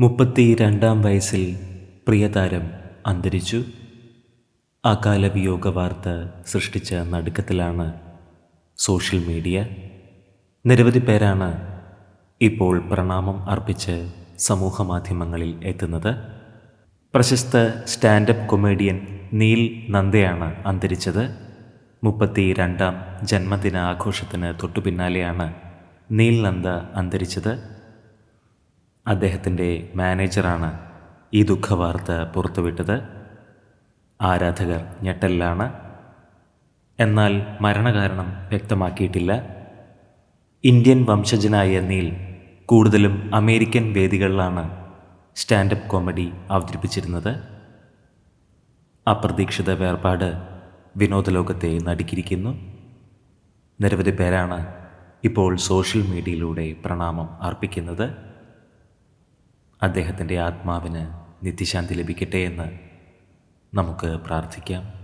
മുപ്പത്തി രണ്ടാം വയസ്സിൽ പ്രിയതാരം അന്തരിച്ചു. അകാല വിയോഗ വാർത്ത സൃഷ്ടിച്ച നടുക്കത്തിലാണ് സോഷ്യൽ മീഡിയ. നിരവധി പേരാണ് ഇപ്പോൾ പ്രണാമം അർപ്പിച്ച് സമൂഹ മാധ്യമങ്ങളിൽ എത്തുന്നത്. പ്രശസ്ത സ്റ്റാൻഡപ്പ് കൊമേഡിയൻ നീൽ നന്ദയാണ് അന്തരിച്ചത്. മുപ്പത്തി രണ്ടാം ജന്മദിന ആഘോഷത്തിന് തൊട്ടു പിന്നാലെയാണ് നീൽ നന്ദ അന്തരിച്ചത്. അദ്ദേഹത്തിന്റെ മാനേജറാണ് ഈ ദുഃഖവാർത്ത പുറത്തുവിട്ടത്. ആരാധകർ ഞെട്ടലിലാണ്. എന്നാൽ മരണകാരണം വ്യക്തമാക്കിയിട്ടില്ല. ഇന്ത്യൻ വംശജനായ നീൽ കൂടുതലും അമേരിക്കൻ വേദികളിലാണ് സ്റ്റാൻഡപ്പ് കോമഡി അവതരിപ്പിച്ചിരുന്നത്. അപ്രതീക്ഷിത വേർപാട് വിനോദലോകത്തെ നടുക്കിയിരിക്കുന്നു. നിരവധി പേരാണ് ഇപ്പോൾ സോഷ്യൽ മീഡിയയിലൂടെ പ്രണാമം അർപ്പിക്കുന്നത്. അദ്ദേഹത്തിന്റെ ആത്മാവിന് നിത്യശാന്തി ലഭിക്കട്ടെ എന്ന് നമുക്ക് പ്രാർത്ഥിക്കാം.